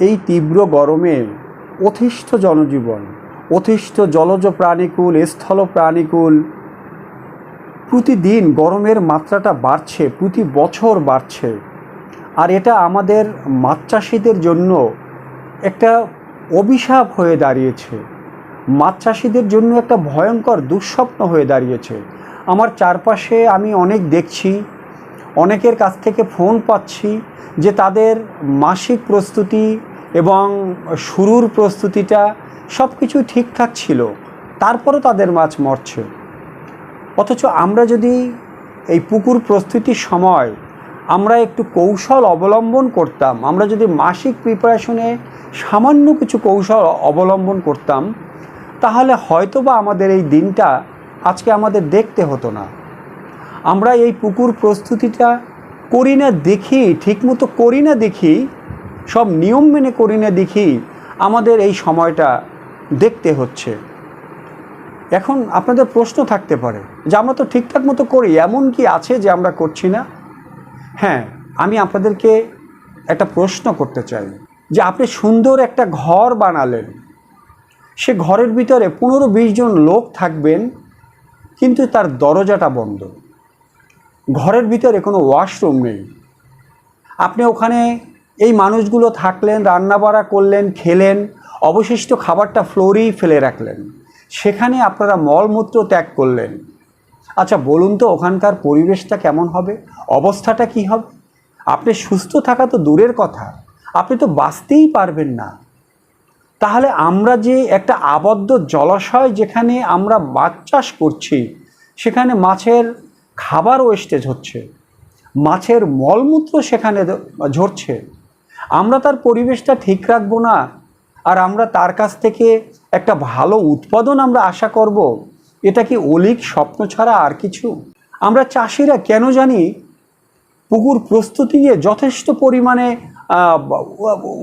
এই তীব্র গরমে অতিষ্ঠ জনজীবন, অতিষ্ঠ জলজ প্রাণীকুল, স্থল প্রাণীকুল, প্রতিদিন গরমের মাত্রাটা বাড়ছে, প্রতি বছর বাড়ছে। আর এটা আমাদের মাছ চাষিদের জন্য একটা অভিশাপ হয়ে দাঁড়িয়েছে। মাছ চাষিদের জন্য একটা ভয়ঙ্কর দুঃস্বপ্ন হয়ে দাঁড়িয়েছে। আমার চারপাশে আমি অনেক দেখছি, অনেকের কাছ থেকে ফোন পাচ্ছি যে তাদের মাসিক প্রস্তুতি এবং শুরুর প্রস্তুতিটা সব কিছু ঠিকঠাক ছিল, তারপরও তাদের মাছ মরছে। অথচ আমরা যদি এই পুকুর প্রস্তুতির সময় আমরা একটু কৌশল অবলম্বন করতাম, আমরা যদি মাসিক প্রিপারেশনে সামান্য কিছু কৌশল অবলম্বন করতাম, তাহলে হয়তোবা আমাদের এই দিনটা আজকে আমাদের দেখতে হতো না। আমরা এই পুকুর প্রস্তুতিটা করি না দেখি, ঠিকমতো করি না দেখি সব নিয়ম মেনে করি না দেখি আমাদের এই সময়টা দেখতে হচ্ছে। এখন আপনাদের প্রশ্ন থাকতে পারে যে আমরা তো ঠিকঠাক মতো করি, এমন কি আছে যে আমরা করছি না? হ্যাঁ আমি আপনাদেরকে একটা প্রশ্ন করতে চাই যে আপনি সুন্দর একটা ঘর বানালেন, সে ঘরের ভিতরে পনেরো বিশ জন লোক থাকবেন, কিন্তু তার দরজাটা বন্ধ। ঘরের ভিতরে কোনো ওয়াশরুম নেই। আপনি ওখানে এই মানুষগুলো থাকলেন রান্না রান্নাবাড়া করলেন, খেলেন, অবশিষ্ট খাবারটা ফ্লোরেই ফেলে রাখলেন। সেখানে আপনারা মলমূত্র ত্যাগ করলেন। আচ্ছা বলুন তো, ওখানকার পরিবেশটা কেমন হবে? অবস্থাটা কি হবে? আপনি সুস্থ থাকা তো দূরের কথা, আপনি তো বাঁচতেই পারবেন না। তাহলে আমরা যে একটা আবদ্ধ জলাশয় যেখানে আমরা মাছ চাষ করছি, সেখানে মাছের খাবার ওয়েস্টেজ হচ্ছে, মাছের মলমূত্র সেখানে ঝরছে আমরা তার পরিবেশটা ঠিক রাখব না, আর আমরা তার কাছ থেকে একটা ভালো উৎপাদন আমরা আশা করব, এটা কি অলিক স্বপ্ন ছাড়া আর কিছু? আমরা চাষিরা কেন জানি পুকুর প্রস্তুতি নিয়ে যথেষ্ট পরিমাণে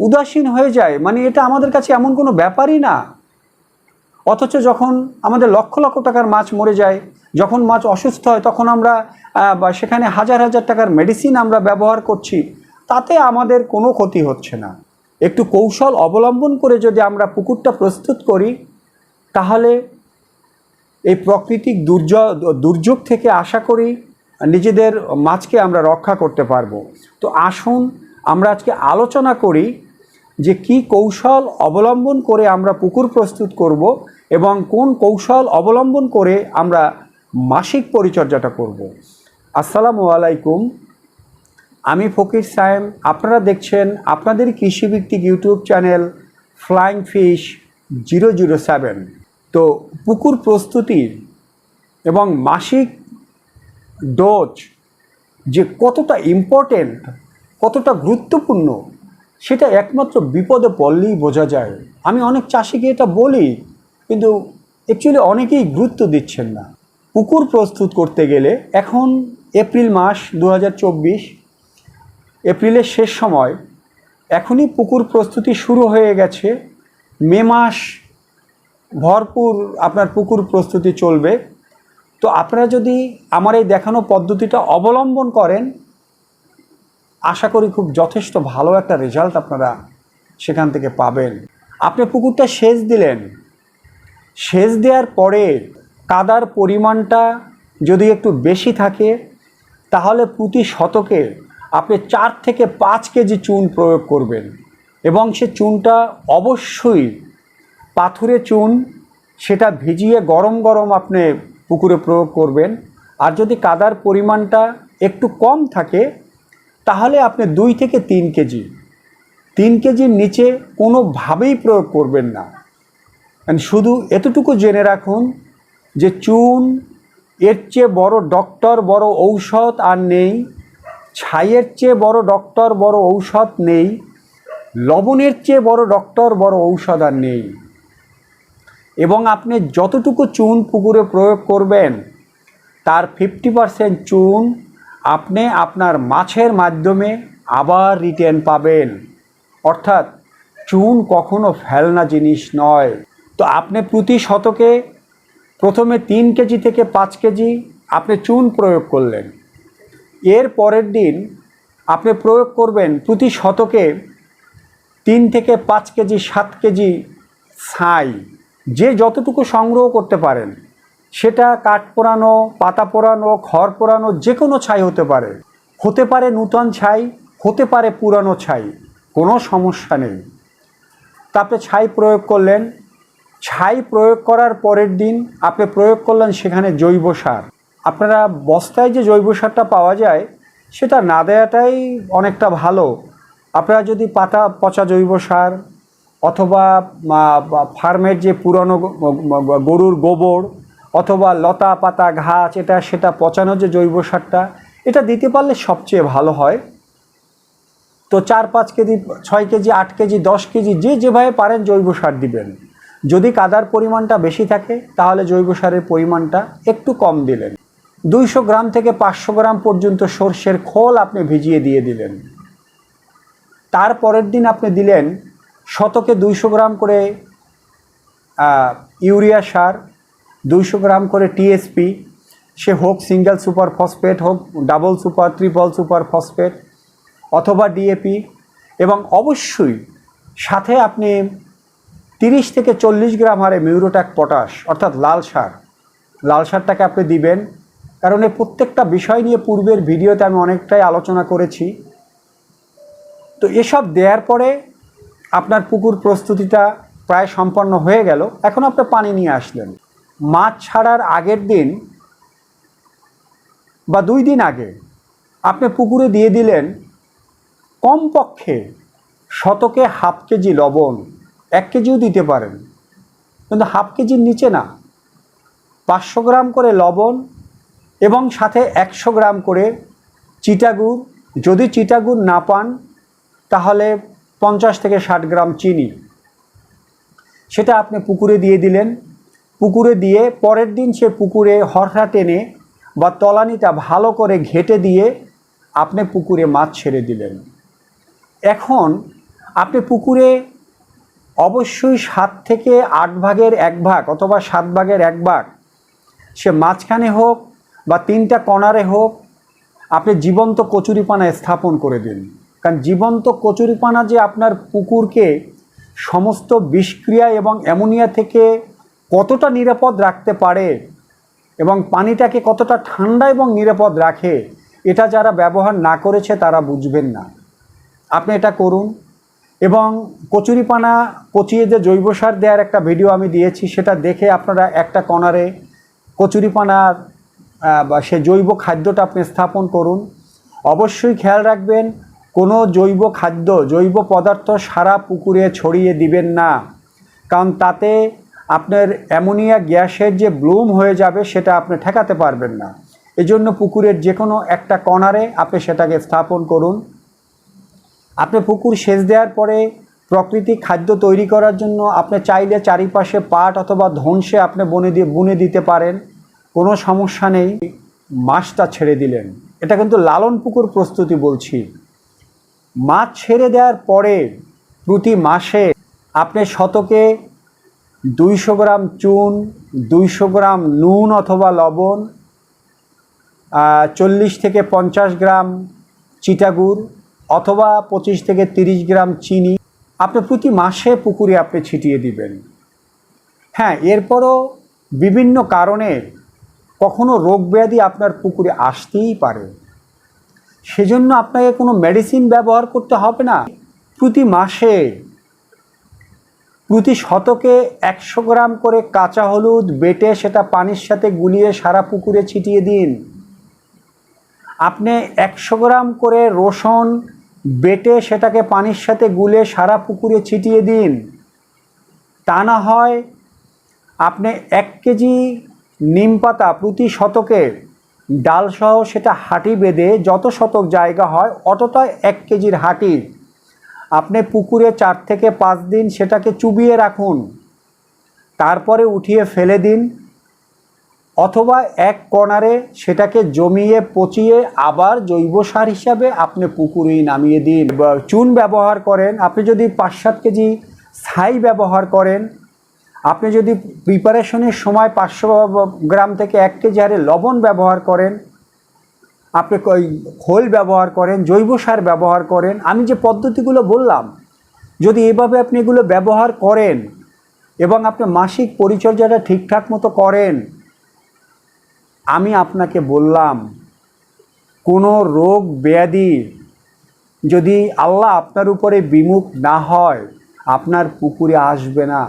উদাসীন হয়ে যায়। মানে এটা আমাদের কাছে এমন কোনো ব্যাপারই না। অথচ যখন আমাদের লক্ষ লক্ষ টাকার মাছ মরে যায়, যখন মাছ অসুস্থ হয়, তখন আমরা সেখানে হাজার হাজার টাকার মেডিসিন আমরা ব্যবহার করছি। তাতে আমাদের কোনো ক্ষতি হচ্ছে না। একটু কৌশল অবলম্বন করে যদি আমরা পুকুরটা প্রস্তুত করি, তাহলে এই প্রাকৃতিক দুর্য, দুর্যোগ থেকে আশা করি নিজেদের মাছকে আমরা রক্ষা করতে পারব। তো আসুন আমরা আজকে আলোচনা করি যে কি কৌশল অবলম্বন করে আমরা পুকুর প্রস্তুত করব এবং কোন কৌশল অবলম্বন করে আমরা মাসিক পরিচর্যাটা করব। আসসালামু আলাইকুম। আমি ফকির সায়েম, আপনারা দেখছেন আপনাদের কৃষিভিত্তিক YouTube channel flying fish zero zero seven. তো পুকুর প্রস্তুতির এবং মাসিক ডোজ যে কতটা ইম্পর্টেন্ট কতটা গুরুত্বপূর্ণ, সেটা একমাত্র বিপদে পড়লেই বোঝা যায়। আমি অনেক চাষিকে এটা বলি, কিন্তু অ্যাকচুয়ালি অনেকেই গুরুত্ব দিচ্ছেন না। পুকুর প্রস্তুত করতে গেলে এখন এপ্রিল মাস দু হাজার চব্বিশ এপ্রিলের শেষ সময় এখনই পুকুর প্রস্তুতি শুরু হয়ে গেছে। মে মাস ভরপুর আপনার পুকুর প্রস্তুতি চলবে। তো আপনারা যদি আমার এই দেখানো পদ্ধতিটা অবলম্বন করেন, আশা করি খুব যথেষ্ট ভালো একটা রেজাল্ট আপনারা সেখান থেকে পাবেন। আপনি পুকুরটা সেচ দিলেন। সেচ দেওয়ার পরে কাদার পরিমাণটা যদি একটু বেশি থাকে, তাহলে প্রতি শতকে আপনি চার থেকে পাঁচ কেজি চুন প্রয়োগ করবেন এবং সে চুনটা অবশ্যই পাথুরে চুন, সেটা ভিজিয়ে গরম গরম আপনি পুকুরে প্রয়োগ করবেন। আর যদি কাদার পরিমাণটা একটু কম থাকে, তাহলে আপনি দুই থেকে তিন কেজি, তিন কেজির নিচে কোনোভাবেই প্রয়োগ করবেন না। শুধু এতটুকু জেনে রাখুন যে চুন এর চেয়ে বড় ডক্টর, বড় ঔষধ আর নেই। ছাইয়ের চেয়ে বড় ডক্টর, বড় ঔষধ নেই। লবণের চেয়ে বড় ডক্টর, বড় ঔষধ আর নেই। এবং আপনি যতটুকু চুন পুকুরে প্রয়োগ করবেন, তার ফিফটি পারসেন্ট চুন আপনি আপনার মাছের মাধ্যমে আবার রিটার্ন পাবেন। অর্থাৎ চুন কখনো ফেলনা জিনিস নয়। তো আপনি প্রতি শতকে প্রথমে তিন কেজি থেকে পাঁচ কেজি আপনি চুন প্রয়োগ করলেন। এর পরের দিন আপনি প্রয়োগ করবেন প্রতি শতকে তিন থেকে পাঁচ কেজি, সাত কেজি ছাই। যে যতটুকু সংগ্রহ করতে পারেন, সেটা কাঠ পোড়ানো, পাতা পোড়ানো, খড় পোড়ানো, যে কোনো ছাই হতে পারে। হতে পারে নূতন ছাই, হতে পারে পুরানো ছাই, কোনো সমস্যা নেই। তারপরে ছাই প্রয়োগ করলেন। ছাই প্রয়োগ করার পরের দিন আপনি প্রয়োগ করলেন সেখানে জৈব সার। আপনারা বস্তায় যে জৈব সারটা পাওয়া যায়, সেটা না দেওয়াটাই অনেকটা ভালো। আপনারা যদি পাতা পচা জৈব সার অথবা ফার্মের যে পুরনো গরুর গোবর অথবা লতা পাতা, ঘাস, এটা, সেটা পচানো যে জৈব সারটা, এটা দিতে পারলে সবচেয়ে ভালো হয়। তো চার, পাঁচ কেজি, ছয় কেজি, আট কেজি, দশ কেজি যে যেভাবে পারেন জৈব সার দিবেন। যদি কাদার পরিমাণটা বেশি থাকে, তাহলে জৈব সারের পরিমাণটা একটু কম দিলেন। দুইশো গ্রাম থেকে পাঁচশো গ্রাম পর্যন্ত সর্ষের খোল আপনি ভিজিয়ে দিয়ে দিলেন। তার পরের দিন আপনি দিলেন শতকে দুইশো গ্রাম করে ইউরিয়া সার, দুইশো গ্রাম করে টিএসপি সে হোক সিঙ্গেল সুপার ফসফেট হোক, double super, triple super phosphate অথবা ডিএপি এবং অবশ্যই সাথে আপনি তিরিশ থেকে চল্লিশ গ্রাম হারে মিউরোট্যাক পটাশ, অর্থাৎ লাল সার। লাল সারটাকে আপনি দিবেন কারণ এই প্রত্যেকটা বিষয় নিয়ে পূর্বের ভিডিওতে আমি অনেকটাই আলোচনা করেছি। তো এসব দেওয়ার পরে আপনার পুকুর প্রস্তুতিটা প্রায় সম্পন্ন হয়ে গেল। এখন আপনি পানি নিয়ে আসলেন। মাছ ছাড়ার আগের দিন বা দুই দিন আগে আপনি পুকুরে দিয়ে দিলেন কমপক্ষে শতকে হাফ কেজি লবণ, এক কেজিও দিতে পারেন। কিন্তু হাফ কেজির নিচে না। পাঁচশো গ্রাম করে লবণ এবং সাথে একশো গ্রাম করে চিটাগুড়। যদি চিটাগুড় না পান, তাহলে পঞ্চাশ থেকে ষাট গ্রাম চিনি। সেটা আপনি পুকুরে দিয়ে দিলেন। পুকুরে দিয়ে পরের দিন সে পুকুরে হরহা টেনে বা তলানিটা ভালো করে ঘেটে দিয়ে আপনি পুকুরে মাছ ছেড়ে দিলেন। এখন আপনি পুকুরে অবশ্যই সাত থেকে আট ভাগের এক ভাগ অথবা সাত ভাগের এক ভাগ সে মাঝখানে হোক বা তিনটা কণারে হোক, আপনি জীবন্ত কচুরিপানা স্থাপন করে দিন। কারণ জীবন্ত কচুরিপানা যে আপনার পুকুরকে সমস্ত বিষক্রিয়া এবং অ্যামোনিয়া থেকে কতটা নিরাপদ রাখতে পারে এবং পানিটাকে কতটা ঠান্ডা এবং নিরাপদ রাখে, এটা যারা ব্যবহার না করেছে তারা বুঝবেন না। আপনি এটা করুন এবং কচুরিপানা পচিয়ে যে জৈব সার দেওয়ার একটা ভিডিও আমি দিয়েছি, সেটা দেখে আপনারা একটা কণারে কচুরিপানার বা সে জৈব খাদ্যটা আপনি স্থাপন করুন। অবশ্যই খেয়াল রাখবেন, কোনো জৈব খাদ্য, জৈব পদার্থ সারা পুকুরে ছড়িয়ে দিবেন না। কারণ তাতে আপনার অ্যামোনিয়া গ্যাসের যে ব্লুম হয়ে যাবে, সেটা আপনি ঠেকাতে পারবেন না। এজন্য পুকুরের যে কোনো একটা কণারে আপনি সেটাকে স্থাপন করুন। আপনি পুকুর সেচ দেওয়ার পরে প্রাকৃতিক খাদ্য তৈরি করার জন্য আপনি চাইলে চারিপাশে পাট অথবা ধনসে আপনি বনে দিয়ে, বুনে দিতে পারেন। কোনো সমস্যা নেই, মাছটা ছেড়ে দিলেন। এটা কিন্তু লালন পুকুর প্রস্তুতি বলছি। মাছ ছেড়ে দেওয়ার পরে প্রতি মাসে আপনি শতকে দুইশো গ্রাম চুন, দুইশো গ্রাম নুন অথবা লবণ চল্লিশ থেকে পঞ্চাশ গ্রাম চিটাগুড় অথবা পঁচিশ থেকে তিরিশ গ্রাম চিনি আপনি প্রতি মাসে পুকুরে আপনি ছিটিয়ে দিবেন। হ্যাঁ এরপরও বিভিন্ন কারণে কখনো রোগ ব্যাধি আপনার পুকুরে আসতেই পারে। সেজন্য আপনাকে কোনো মেডিসিন ব্যবহার করতে হবে না। প্রতি মাসে প্রতি শতকে একশো গ্রাম করে কাঁচা হলুদ বেটে সেটা পানির সাথে গুলিয়ে সারা পুকুরে ছিটিয়ে দিন। আপনি একশো গ্রাম করে রসুন বেটে সেটাকে পানির সাথে গুলে সারা পুকুরে ছিটিয়ে দিন। তা না হয় আপনি এক কেজি নিম পাতা প্রতি শতকে ডালসহ সেটা হাঁটি বেঁধে যত শতক জায়গা হয়, অতটাই এক কেজির হাঁটি। আপনি পুকুরে চার থেকে পাঁচ দিন সেটাকে চুবিয়ে রাখুন। তারপরে উঠিয়ে ফেলে দিন। অথবা এক কর্নারে সেটাকে জমিয়ে পচিয়ে আবার জৈব সার হিসাবে আপনি পুকুরেই নামিয়ে দিন। চুন ব্যবহার করেন। আপনি যদি পাঁচ সাত কেজি ছাই ব্যবহার করেন আপনি যদি প্রিপারেশনের সময় পাঁচশো গ্রাম থেকে এক কেজি হারে লবণ ব্যবহার করেন, আপনি ওই খোল ব্যবহার করেন, জৈব সার ব্যবহার করেন, আমি যে পদ্ধতিগুলো বললাম, যদি এভাবে আপনি এগুলো ব্যবহার করেন এবং আপনি মাসিক পরিচর্যাটা ঠিকঠাক মতো করেন, আমি আপনাকে বললাম, কোনো রোগ ব্যাধি যদি আল্লাহ আপনার উপরে বিমুখ না হয়, আপনার পুকুরে আসবে না।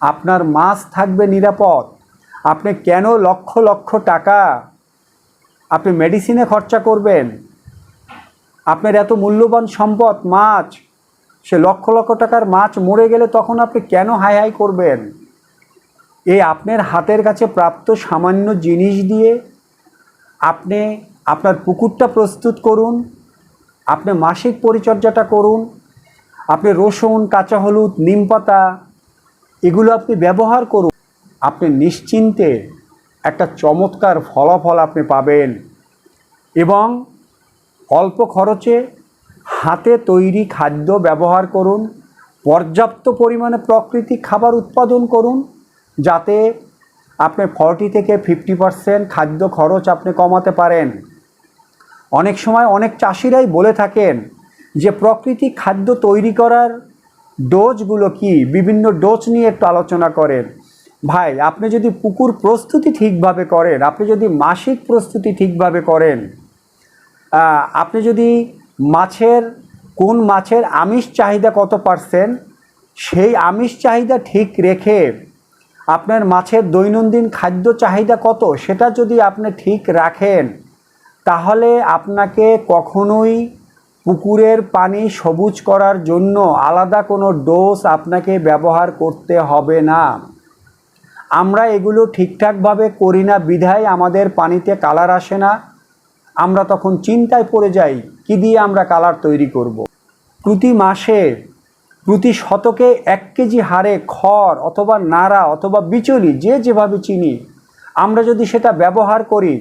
আপনার মাছ থাকবে নিরাপদ। আপনি কেন লক্ষ লক্ষ টাকা আপনি মেডিসিনে খরচা করবেন? আপনার এত মূল্যবান সম্পদ, মাছ, সে লক্ষ লক্ষ টাকার মাছ মরে গেলে তখন আপনি কেন হাই হাই করবেন? এই আপনার হাতের কাছে প্রাপ্ত সামান্য জিনিস দিয়ে আপনি আপনার পুকুরটা প্রস্তুত করুন, আপনি মাসিক পরিচর্যাটা করুন, আপনি রসুন, কাঁচা হলুদ, নিম পাতা এগুলো আপনি ব্যবহার করুন। আপনি নিশ্চিন্তে একটা চমৎকার ফলাফল আপনি পাবেন এবং অল্প খরচে হাতে তৈরি খাদ্য ব্যবহার করুন, পর্যাপ্ত পরিমাণে প্রাকৃতিক খাবার উৎপাদন করুন, যাতে আপনি ফর্টি থেকে ফিফটি পারসেন্ট খাদ্য খরচ আপনি কমাতে পারেন। অনেক সময় অনেক চাষিরাই বলে থাকেন যে, প্রাকৃতিক খাদ্য তৈরি করার ডোজগুলো কি? বিভিন্ন ডোজ নিয়ে একটু আলোচনা করেন। ভাই, আপনি যদি পুকুর প্রস্তুতি ঠিকভাবে করেন, আপনি যদি মাসিক প্রস্তুতি ঠিকভাবে করেন আপনি যদি মাছের, কোন মাছের আমিষ চাহিদা কত পার্সেন্ট, সেই আমিষ চাহিদা ঠিক রেখে আপনার মাছের দৈনন্দিন খাদ্য চাহিদা কত, সেটা যদি আপনি ঠিক রাখেন, তাহলে আপনাকে কখনোই পুকুরের পানি সবুজ করার জন্য আলাদা কোনো ডোজ আপনাকে ব্যবহার করতে হবে না আমরা এগুলো ঠিকঠাকভাবে করি না, বিধায় আমাদের পানিতে কালার আসে না আমরা তখন চিন্তায় পড়ে যাই, কি দিয়ে আমরা কালার তৈরি করব। প্রতি মাসে, প্রতি শতকে এক কেজি হারে খড় অথবা নাড়া অথবা বিচলি যে যেভাবে চিনি, আমরা যদি সেটা ব্যবহার করি,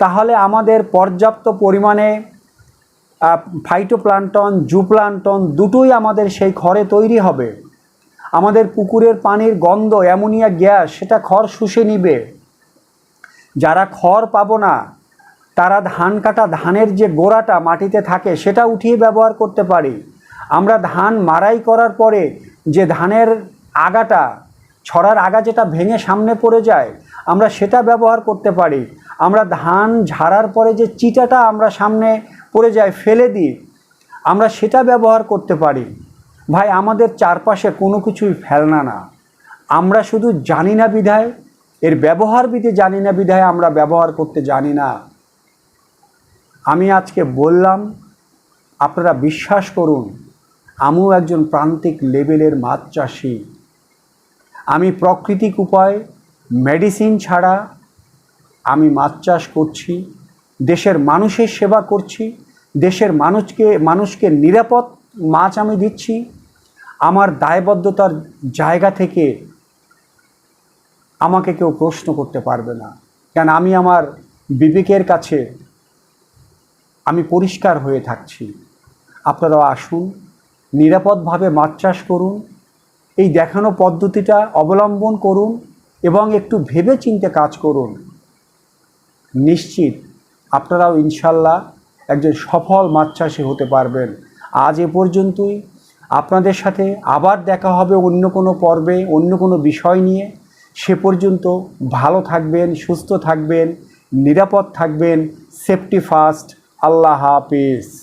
তাহলে আমাদের পর্যাপ্ত পরিমাণে ফাইটোপ্লান্টন জুপ্লান্টন দুটোই আমাদের সেই খড়ে তৈরি হবে। আমাদের পুকুরের পানির গন্ধ, অ্যামোনিয়া গ্যাস, সেটা খড় শুষে নিবে। যারা খড় পাবো না, তারা ধান কাটা, ধানের যে গোড়াটা মাটিতে থাকে, সেটা উঠিয়ে ব্যবহার করতে পারি। আমরা ধান মারাই করার পরে যে ধানের আগাটা, ছড়ার আগা যেটা ভেঙে সামনে পড়ে যায়, আমরা সেটা ব্যবহার করতে পারি। আমরা ধান ঝাড়ার পরে যে চিটাটা আমরা সামনে পড়ে যায়, ফেলে দিয়ে আমরা সেটা ব্যবহার করতে পারি। ভাই, আমাদের চারপাশে কোনো কিছুই ফেলনা না। আমরা শুধু জানি না বিধায়, এর ব্যবহার বিধি জানি না বিধায় আমরা ব্যবহার করতে জানি না। আমি আজকে বললাম, আপনারা বিশ্বাস করুন, আমিও একজন প্রান্তিক লেভেলের মাছ চাষি। আমি প্রাকৃতিক উপায়, মেডিসিন ছাড়া আমি মাছ চাষ করছি। দেশের মানুষের সেবা করছি, দেশের মানুষকে মানুষকে নিরাপদ মাছ আমি দিচ্ছি, আমার দায়বদ্ধতার জায়গা থেকে আমাকে কেউ প্রশ্ন করতে পারবে না। কেন আমি আমার বিবেকের কাছে আমি পরিষ্কার হয়ে থাকছি। আপনারাও আসুন, নিরাপদভাবে মাছ চাষ করুন, এই দেখানো পদ্ধতিটা অবলম্বন করুন এবং একটু ভেবে চিন্তে কাজ করুন। নিশ্চিত আপনারাও ইনশাল্লাহ একজন সফল মাছ চাষি হতে পারবেন। আজ এ পর্যন্তই। আপনাদের সাথে আবার দেখা হবে অন্য কোনো পর্বে, অন্য কোনো বিষয় নিয়ে। সে পর্যন্ত ভালো থাকবেন, সুস্থ থাকবেন, নিরাপদ থাকবেন। সেফটি ফার্স্ট আল্লাহ হাফিজ।